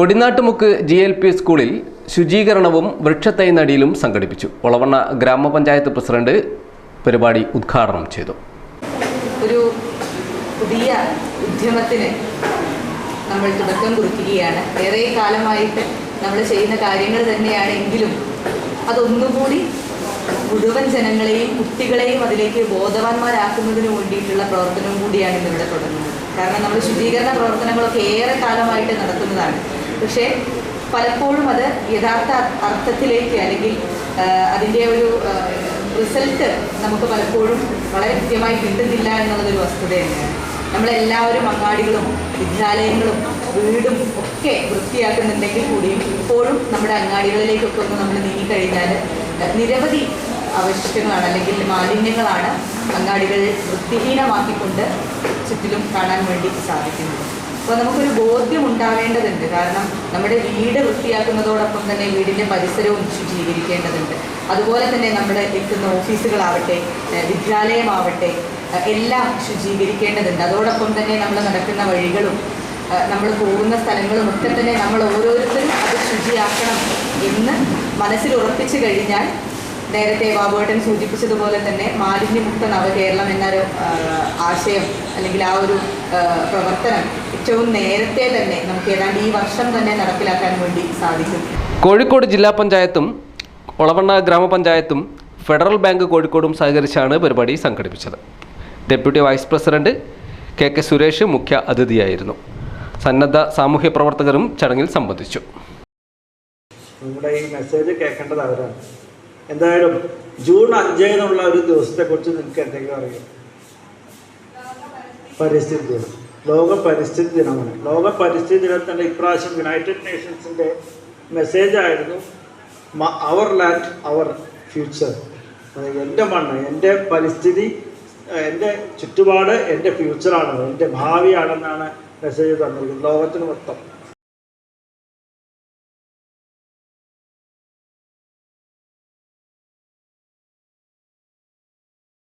Kodinattumukku G L P സ്കൂളിൽ ശുചീകരണവും വൃക്ഷത്തൈ നടിയിലും സംഘടിപ്പിച്ചു. ഒളവണ്ണ ഗ്രാമപഞ്ചായത്ത് പ്രസിഡന്റ് പരിപാടി ഉദ്ഘാടനം ചെയ്തു. ഒരു പുതിയ ഉദ്യമത്തിന് നമ്മൾ തുടക്കം കുറിക്കുകയാണ്. ഏറെ കാലമായിട്ട് നമ്മൾ ചെയ്യുന്ന കാര്യങ്ങൾ തന്നെയാണ് തന്നെയാണെങ്കിലും അതൊന്നുകൂടി മുഴുവൻ ജനങ്ങളെയും കുട്ടികളെയും അതിലേക്ക് ബോധവാന്മാരാക്കുന്നതിന് വേണ്ടിയിട്ടുള്ള പ്രവർത്തനം കൂടിയാണ് ഇന്നിവിടെ തുടങ്ങുന്നത്. കാരണം നമ്മൾ ശുചീകരണ പ്രവർത്തനങ്ങളൊക്കെ ഏറെ കാലമായിട്ട് നടത്തുന്നതാണ് പക്ഷേ പലപ്പോഴും അത് യഥാർത്ഥ അർത്ഥത്തിലേക്ക് അല്ലെങ്കിൽ അതിന്റെ ഒരു റിസൾട്ട് നമുക്ക് പലപ്പോഴും വളരെ കൃത്യമായി കിട്ടുന്നില്ല എന്നുള്ളതൊരു വസ്തുത തന്നെയാണ്. നമ്മളെല്ലാവരും അങ്ങാടികളും വിദ്യാലയങ്ങളും വീടും ഒക്കെ വൃത്തിയാക്കുന്നുണ്ടെങ്കിൽ കൂടിയും ഇപ്പോഴും നമ്മുടെ അങ്ങാടികളിലേക്കൊക്കെ ഒന്ന് നമ്മൾ നീങ്ങിക്കഴിഞ്ഞാൽ കഴിഞ്ഞാൽ നിരവധി അവശിഷ്ടങ്ങളാണ് അല്ലെങ്കിൽ മാലിന്യങ്ങളാണ് അങ്ങാടികൾ വൃത്തിഹീനമാക്കിക്കൊണ്ട് ചുറ്റിലും കാണാൻ വേണ്ടി സാധിക്കുന്നത്. അപ്പോൾ നമുക്കൊരു ബോധ്യം ഉണ്ടാവേണ്ടതുണ്ട്. കാരണം നമ്മുടെ വീട് വൃത്തിയാക്കുന്നതോടൊപ്പം തന്നെ വീടിന്റെ പരിസരവും ശുചീകരിക്കേണ്ടതുണ്ട് അതുപോലെ തന്നെ നമ്മുടെ എത്തുന്ന ഓഫീസുകളാവട്ടെ വിദ്യാലയമാവട്ടെ എല്ലാം ശുചീകരിക്കേണ്ടതുണ്ട് അതോടൊപ്പം തന്നെ നമ്മൾ നടക്കുന്ന വഴികളും നമ്മൾ പോകുന്ന സ്ഥലങ്ങളും ഒക്കെ തന്നെ നമ്മൾ ഓരോരുത്തരും അത് ശുചിയാക്കണം എന്ന് മനസ്സിൽ ഉറപ്പിച്ചു കഴിഞ്ഞാൽ നേരത്തെ ബാബുവേട്ടൻ സൂചിപ്പിച്ചതുപോലെ തന്നെ മാലിന്യമുക്ത നവകേരളം എന്നൊരു ആശയം അല്ലെങ്കിൽ ആ ഒരു പ്രവർത്തനം ഏറ്റവും നേരത്തെ തന്നെ നമുക്ക് ഏതാണ്ട് ഈ വർഷം തന്നെ നടപ്പിലാക്കാൻ വേണ്ടി സാധിക്കും. കോഴിക്കോട് ജില്ലാ പഞ്ചായത്തും ഒളവണ്ണ ഗ്രാമപഞ്ചായത്തും ഫെഡറൽ ബാങ്ക് കോഴിക്കോടും സഹകരിച്ചാണ് പരിപാടി സംഘടിപ്പിച്ചത്. Deputy vice president K K Suresh മുഖ്യ അതിഥിയായിരുന്നു. സന്നദ്ധ സാമൂഹ്യ പ്രവർത്തകരും ചടങ്ങിൽ സംബന്ധിച്ചു. നമ്മുടെ ഈ മെസ്സേജ് കേൾക്കേണ്ടത് അവരാണ്. എന്തായാലും ജൂൺ അഞ്ച് എന്നുള്ള ഒരു ദിവസത്തെക്കുറിച്ച് നിങ്ങൾക്ക് എന്തെങ്കിലും അറിയാം? പരിസ്ഥിതി ദിനം. ലോക പരിസ്ഥിതി ദിനമാണ്. ലോക പരിസ്ഥിതി ദിനത്തിന്റെ ഇപ്രാവശ്യം യുണൈറ്റഡ് നേഷൻസിന്റെ മെസ്സേജ് ആയിരുന്നു അവർ ലാൻഡ് അവർ ഫ്യൂച്ചർ എന്റെ മണ്ണ് എന്റെ പരിസ്ഥിതി എന്റെ ചുറ്റുപാട് എന്റെ ഫ്യൂച്ചറാണ് എന്റെ ഭാവിയാണെന്നാണ് മെസ്സേജ് തന്നിരിക്കുന്നത്. ലോകത്തിന് മൊത്തം.